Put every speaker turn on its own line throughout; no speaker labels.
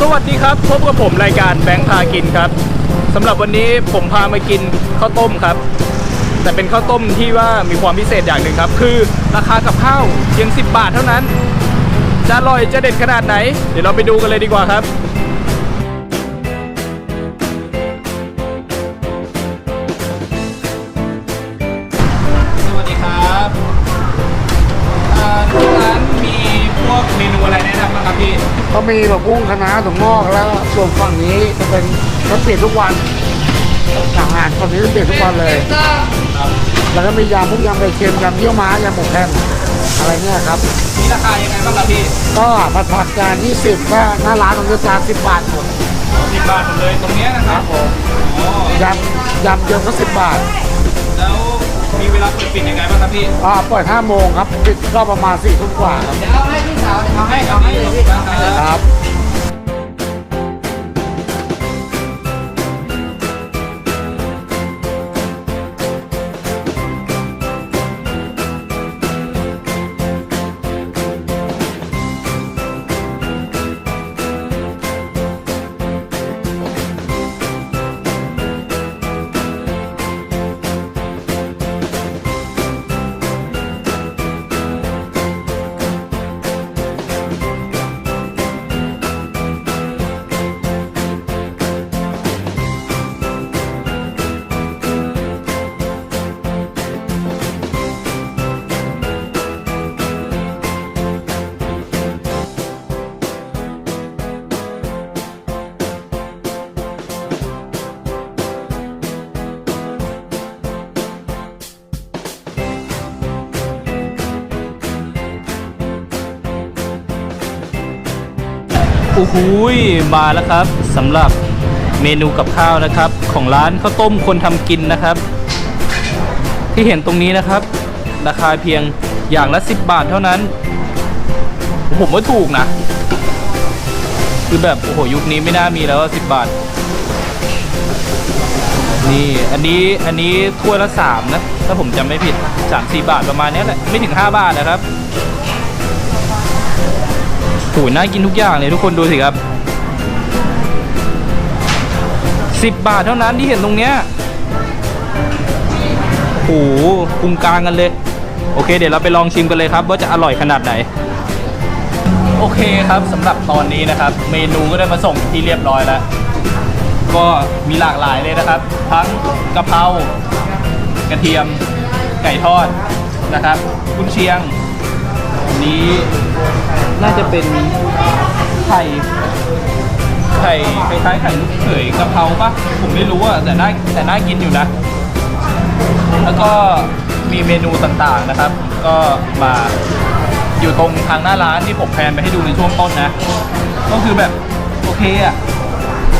สวัสดีครับ พบกับผมรายการแบงค์พากินครับสำหรับวันนี้ผมพามากินข้าวต้มครับ แต่เป็นข้าวต้มที่ว่ามีความพิเศษอย่างหนึ่งครับ คือราคากับข้าวเพียง 10 บาทเท่านั้น จะอร่อยจะเด็ดขนาดไหน เดี๋ยวเราไปดูกันเลยดีกว่าครับ พี่เขา
มีแบบกุ้งคะน้าถั่วงอกแล้วส่วนฝั่งนี้จะเป็นเขาเปลี่ยนทุกวันอาหารฝั่งนี้จะเปลี่ยนทุกวันเลย แล้วก็มียำพวกยำไข่เค็มยำเยี่ยวม้ายำหมกแผ่นอะไรเนี่ยครับ
มีราคายังไงบ้างครับพี่
ก็ผัดผัดจาน20ก็หน้าร้านของจะจาน10บาทหมด
สิบบาทหมดเลยตรงเนี้ยนะครับผมอ๋อยำ
ยำเดียวก็10บาท
แล้ว มีเวลาเปิดปิดยังไงบ้างครับพี่
อ่าเปิด5โมงครับ ปิดก็ประมาณ4ทุ่มกว่าครับ
เอาให้พี่สาวเอาให้เอาให้เลยพี่ครับ
ครับ
โอ้โหยมาแล้วครับสำหรับเมนูกับข้าวนะครับ ของร้านข้าวต้มคนทำกินนะครับ ที่เห็นตรงนี้นะครับ ราคาเพียงอย่างละ 10 บาทเท่านั้น ผมว่าถูกนะ คือแบบ โอ้โห ยุคนี้ไม่น่ามีแล้วสิบบาท นี่อันนี้อันนี้ถ้วยละสามนะ ถ้าผมจำไม่ผิดสามสี่บาทประมาณนี้แหละ ไม่ถึงห้าบาทนะครับ โอ้ยน่ากินทุกอย่างเลยทุกคนดูสิครับสิบบาทเท่านั้นที่เห็นตรงเนี้ยโอ้โหปรุงกลางกันเลย โอเค เดี๋ยวเราไปลองชิมกันเลยครับ ว่าจะอร่อยขนาดไหน โอเคครับสำหรับตอนนี้นะครับ เมนูก็ได้มาส่งที่เรียบร้อยแล้ว ก็มีหลากหลายเลยนะครับ ทั้งกะเพรากระเทียมไก่ทอดนะครับกุนเชียง นี้น่าจะเป็นไข่ไข่คล้ายๆไข่ลูกเขยกะเพราปะผมไม่รู้อะแต่น่าแต่น่ากินอยู่นะ แล้วก็มีเมนูต่างๆนะครับ ก็มาอยู่ตรงทางหน้าร้านที่ผมแพนไปให้ดูในช่วงต้นนะ ก็คือแบบโอเคอะ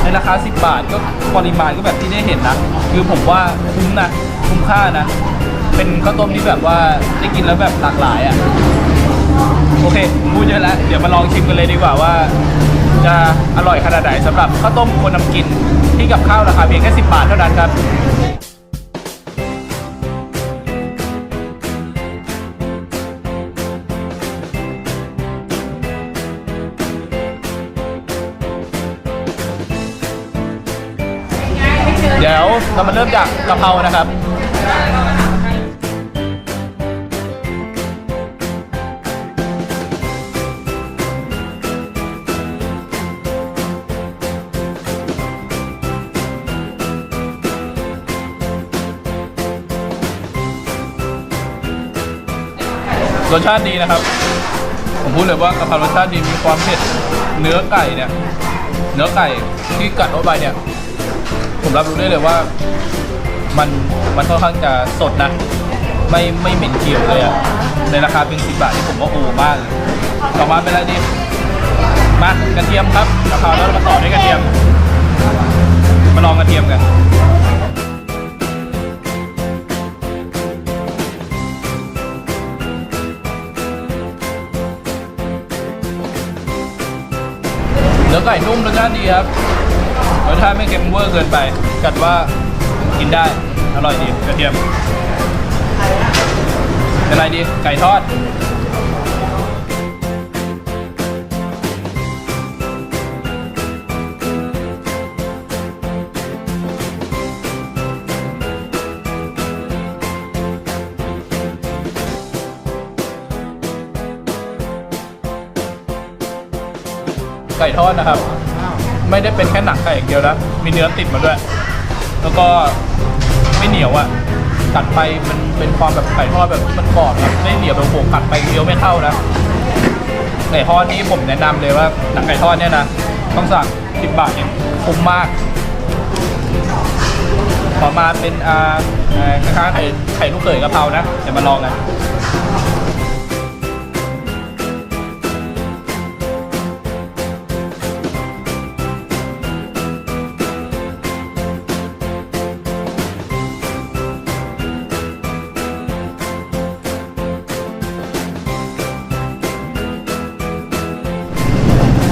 ในราคา 10 บาทก็ปริมาณก็แบบที่ได้เห็นนะ คือผมว่าคุ้มนะคุ้มค่านะ เป็นข้าวต้มที่แบบว่าได้กินแล้วแบบหลากหลายอะ โอเคพูดเยอะแล้ว เดี๋ยวมาลองชิมกันเลยดีกว่าว่า จะอร่อยขนาดไหนสำหรับข้าวต้มคนนำกินที่กับข้าวราคาเพียงแค่ 10 บาทเท่านั้นครับเดี๋ยวเรามาเริ่มจากกะเพรานะครับ รสชาติดีนะครับ ผมพูดเลยว่ากะเพรารสชาติดีมีความเผ็ดเนื้อไก่เนี่ย เนื้อไก่ที่กัดเข้าไปเนี่ย ผมรับรู้ได้เลยว่า มันมันค่อนข้างจะสดนะไม่ไม่เหม็นเขียวเลยอะในราคาเพียงสิบบาทที่ผมว่าโอ้มากเลยต่อมาเป็นอะไรดีมากระเทียมครับกะเพราแล้วเรามาต่อด้วยกระเทียม มาลองกระเทียมกัน เนื้อไก่นุ่มรสชาติดีครับรสชาติไม่เค็มเวอร์เกินไป กัดว่ากินได้ อร่อยดีกระเทียมเป็นอะไรดี ไก่ทอด ก่ทอดนะครับ ไม่ได้เป็นแค่หนังไก่อย่างเดียวนะมีเนื้อติดมาด้วย แล้วก็ไม่เหนียวอะ่ะกัดไปมันเป็นความแบบไก่ทอดแบบมันกรอบนะไม่เหนียวแบบโผกัดไปเดียวไม่เข้านะไก่ทอดนี้ผมแนะนำเลยว่าหนังไก่ทอดเนี่ยนะต้องสั่ง10บาทเนี่ยคุ้มมากต่อมาเป็นอ่าอ่าคล้ายๆไข่ไข่ลูกเขยกะเพรานะเดี๋ยวมาลองกัน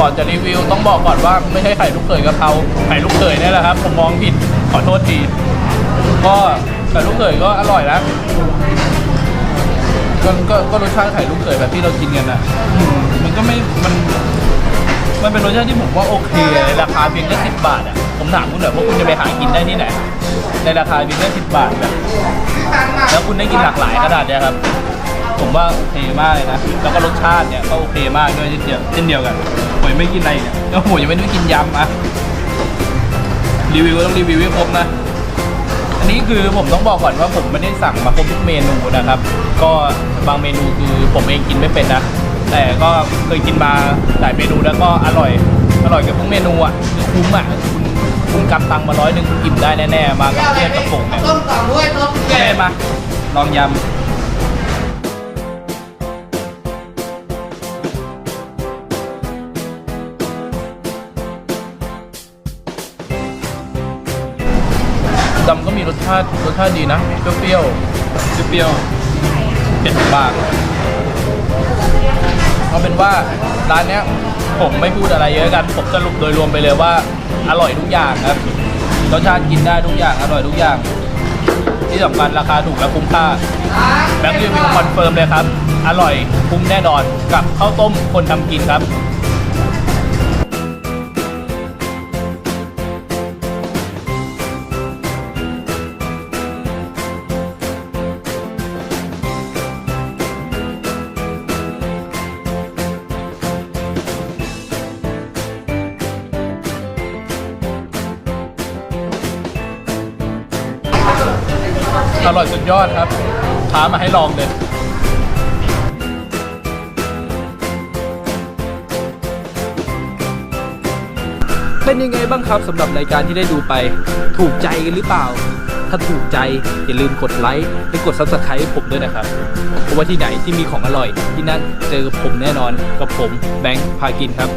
ก่อนจะรีวิวต้องบอกก่อนว่าไม่ใช่ไข่ลูกเขยกะเพราไข่ลูกเขยนี่แหละครับผมมองผิดขอโทษทีก็ไข่ลูกเขยก็อร่อยนะก็ก็ก็รสชาติไข่ลูกเขยแบบที่เรากินกันอะอืมมันก็ไม่มัน มันเป็นรสชาติที่ผมว่าโอเคในราคาเพียงแค่สิบบาทอะผมถามคุณหน่อยว่าคุณจะไปหากินได้ที่ไหนในราคาเพียงแค่สิบบาทแบบแล้วคุณได้กินหลากหลายขนาดเนี้ยครับ ผมว่าโอเคมากเลยนะ แล้วก็รสชาติเนี่ยก็โอเคมากด้วยเช่นเดียวเช่นเดียวกันผมยังไม่กินอะไรเนี่ยก็ผมยังไม่ได้กินยำอะรีวิวก็ต้องรีวิวให้ครบนะ อันนี้คือผมต้องบอกก่อนว่าผมไม่ได้สั่งมาครบทุกเมนูนะครับ ก็บางเมนูคือผมเองกินไม่เป็นนะ แต่ก็เคยกินมาหลายเมนูแล้วก็อร่อย อร่อยกับทุกเมนูอะคือคุ้มอะคุณคุณกำตังค์มาร้อยหนึ่งคุณอิ่มได้แน่ๆ มากับเทียบกับผงเนี่ย
ต้มต่อด้วยต้ม
โอเคมาลองยำำก็มีรสชาติรสชาติดีนะเปรี้ยวๆเปรี้ยวๆเผ็ดบ้างเอาเป็นว่าร้านเนี้ยผมไม่พูดอะไรเยอะกันผมสรุปโดยรวมไปเลยว่า อร่อยทุกอย่างครับรสชาติกินได้ทุกอย่างอร่อยทุกอย่าง ที่สำคัญราคาถูกและคุ้มค่าแบงค์รีวิวคอนเฟิร์มเลยครับ อร่อยคุ้มแน่นอนกับข้าวต้มคนทำกินครับ อร่อยสุดยอดครับท้ามาให้ลองเลยเป็นยังไงบ้างครับสำหรับรายการที่ได้ดูไป ถูกใจกันหรือเปล่า ถ้าถูกใจอย่าลืมกดไลค์และกด subscribe ให้ผมด้วยนะครับเพราะว่าที่ไหนที่มีของอร่อย ที่นั่นเจอผมแน่นอนกับผมแบงค์พากินครับ